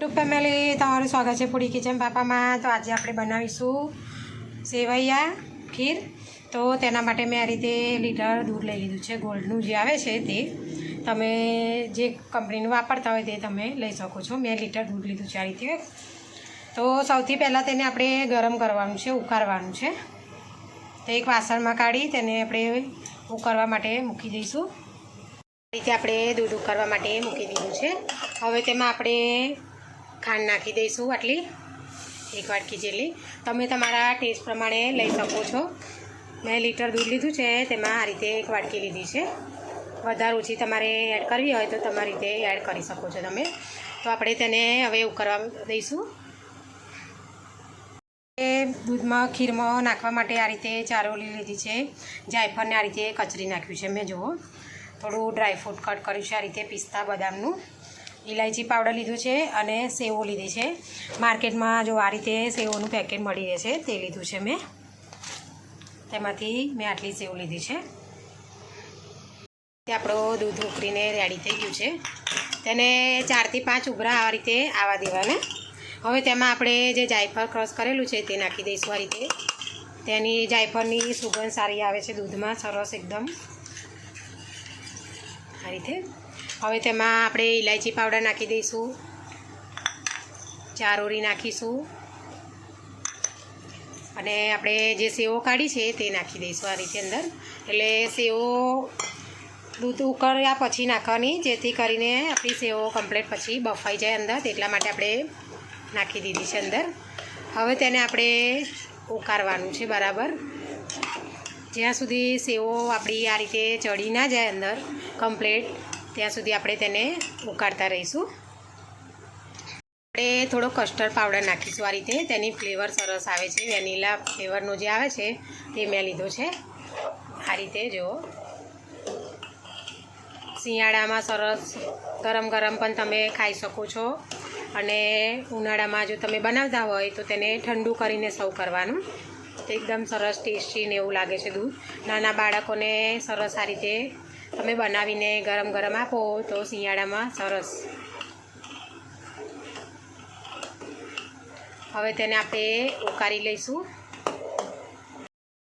YouTube family, તમારું સ્વાગત છે પૂરી કિચન પાપામાં. તો આજે આપણે બનાવીશું સેવૈયા ખીર. તો તેના માટે મેં આ રીતે લીટર દૂધ લઈ લીધું છે ગોલ્ડનું જે આવે છે તે. તમે જે કંપનીનું વાપરતા હોય તે તમે લઈ શકો છો. મેં લીટર દૂધ લીધું છે આ રીતે. તો સૌથી પહેલાં તેને આપણે ગરમ કરવાનું છે, ઉકાળવાનું છે. તો એક વાસણમાં કાઢી તેને આપણે ઉકાળવા માટે મૂકી દઈશું. આ રીતે આપણે દૂધ ઉકાળવા માટે મૂકી દીધું છે. હવે તેમાં આપણે ખાંડ નાખી દઈશું આટલી, એક વાટકી જેટલી. તમે તમારા ટેસ્ટ પ્રમાણે લઈ શકો છો. મેં લીટર દૂધ લીધું છે, તેમાં આ રીતે એક વાટકી લીધી છે. વધારે ઓછી તમારે એડ કરવી હોય તો તમારી રીતે એડ કરી શકો છો તમે. તો આપણે તેને હવે ઉકળવા દઈશું. એ દૂધમાં ખીરમાં નાખવા માટે આ રીતે ચારોલી લીધી છે. જાયફળને આ રીતે કચરી નાખ્યું છે. મેં જુઓ, થોડું ડ્રાયફ્રૂટ કટ કર્યું છે આ રીતે પિસ્તા બદામનું. ઇલાયચી પાવડર લીધું છે અને સેવો લીધી છે. માર્કેટમાં જો આ રીતે સેવોનું પેકેટ મળી રહે છે, તે લીધું છે મેં. તેમાંથી મેં આટલી સેવ લીધી છે. તે આપણો દૂધ ઉકળીને રેડી થઈ ગયું છે. તેને ચારથી પાંચ ઉભરા આ રીતે આવવા દેવાને. હવે તેમાં આપણે જે જાયફળ ક્રશ કરેલું છે, તે નાખી દઈશું આ રીતે. તેની જાયફળની સુગંધ સારી આવે છે દૂધમાં, સરસ એકદમ. આ રીતે. હવે તેમાં આપણે ઇલાયચી પાવડર નાખી દઈશું. ચારોરી નાખીશું. અને આપણે જે સેવો કાઢી છે તે નાખી દઈશું આ રીતે અંદર. એટલે સેવો દૂધ ઉકળ્યા પછી નાખવાની, જેથી કરીને આપણી સેવો કમ્પ્લીટ પછી બફાઈ જાય અંદર. એટલા માટે આપણે નાખી દીધી છે અંદર. હવે તેને આપણે ઉકાળવાનું છે બરાબર. જ્યાં સુધી સેવો આપણી આ રીતે ચડી ના જાય અંદર કમ્પ્લીટ ત્યાં સુધી આપણે તેને ઉકાળતા રહીશું. આપણે થોડો કસ્ટર્ડ પાવડર નાખીશું આ રીતે. તેની ફ્લેવર સરસ આવે છે. વેનીલા ફ્લેવરનો જે આવે છે તે મેં લીધો છે. આ રીતે જુઓ શિયાળામાં સરસ ગરમ ગરમ પણ તમે ખાઈ શકો છો. અને ઉનાળામાં જો તમે બનાવતા હોય તો તેને ઠંડુ કરીને સર્વ કરવાનું. એકદમ સરસ ટેસ્ટી ને એવું લાગે છે દૂધ. નાના બાળકોને સરસ આ રીતે તમે બનાવીને ગરમ ગરમ આપો તો શિયાળામાં સરસ. હવે તેને આપણે ઉકાળી લઈશું.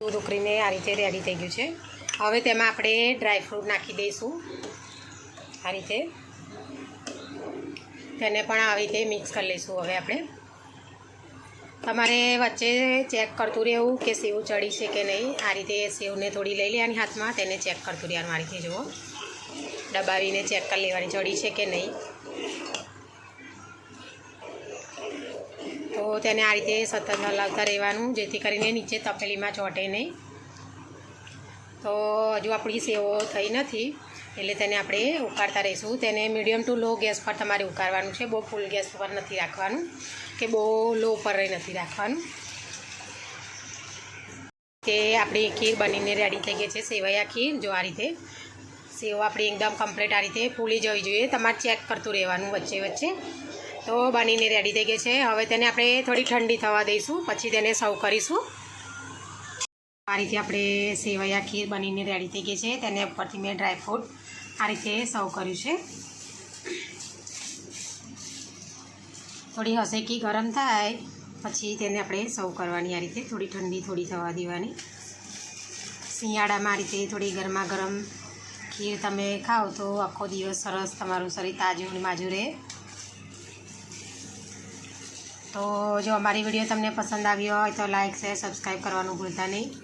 દૂધ ઉકળીને આ રીતે રેડી થઈ ગયું છે. હવે તેમાં આપણે ડ્રાયફ્રૂટ નાખી દઈશું. આ રીતે. તેને પણ આવી રીતે મિક્સ કરી લઈશું હવે આપણે. તમારે વચ્ચે ચેક કરતું રહેવું કે સેવ ચડી છે કે નહીં. આ રીતે સેવને થોડી લઈ લેવાની હાથમાં, તેને ચેક કરતું રહેવાનું આ રીતે, જુઓ. દબાવીને ચેક કરી લેવાની ચડી છે કે નહીં. તો તેને આ રીતે સતત હલાવતા રહેવાનું, જેથી કરીને નીચે તપેલીમાં ચોંટે નહીં. તો હજુ આપણી સેવો થઈ નથી. એટલે તેને આપણે ઉકાળતા રહીશું. તેને મીડિયમ ટુ લો ગેસ પર તમારે ઉકાળવાનું છે. બહુ ફૂલ ગેસ પર નથી રાખવાનું કે બહુ લો પર નથી રાખવાનું. તે આપણી ખીર બનીને રેડી થઈ ગઈ છે. સેવૈયા ખીર, જો આ રીતે. સેવ આપણી એકદમ કમ્પ્લીટ આ રીતે ફૂલી જવી જોઈએ. તમારે ચેક કરતું રહેવાનું વચ્ચે વચ્ચે. તો બનીને રેડી થઈ ગઈ છે. હવે તેને આપણે થોડી ઠંડી થવા દઈશું. પછી તેને સર્વ કરીશું. આ રીતે આપણે સેવૈયા ખીર બનીને રેડી થઈ ગઈ છે. તેને ઉપરથી મેં ડ્રાયફ્રૂટ આ રીતે સર્વ કર્યું છે. થોડી હસેકી ગરમ થાય, પછી તેને આપણે સર્વ કરવાની આ રીતે. થોડી ઠંડી થોડી થવા દેવાની. શિયાળામાં આ રીતે થોડી ગરમા ગરમ ખીર તમે ખાઓ તો આખો દિવસ સરસ તમારું શરીર તાજું માજું રહે. તો જો અમારી વીડિયો તમને પસંદ આવ્યો હોય તો લાઇક શેર સબસ્ક્રાઈબ કરવાનું ભૂલતા નહીં.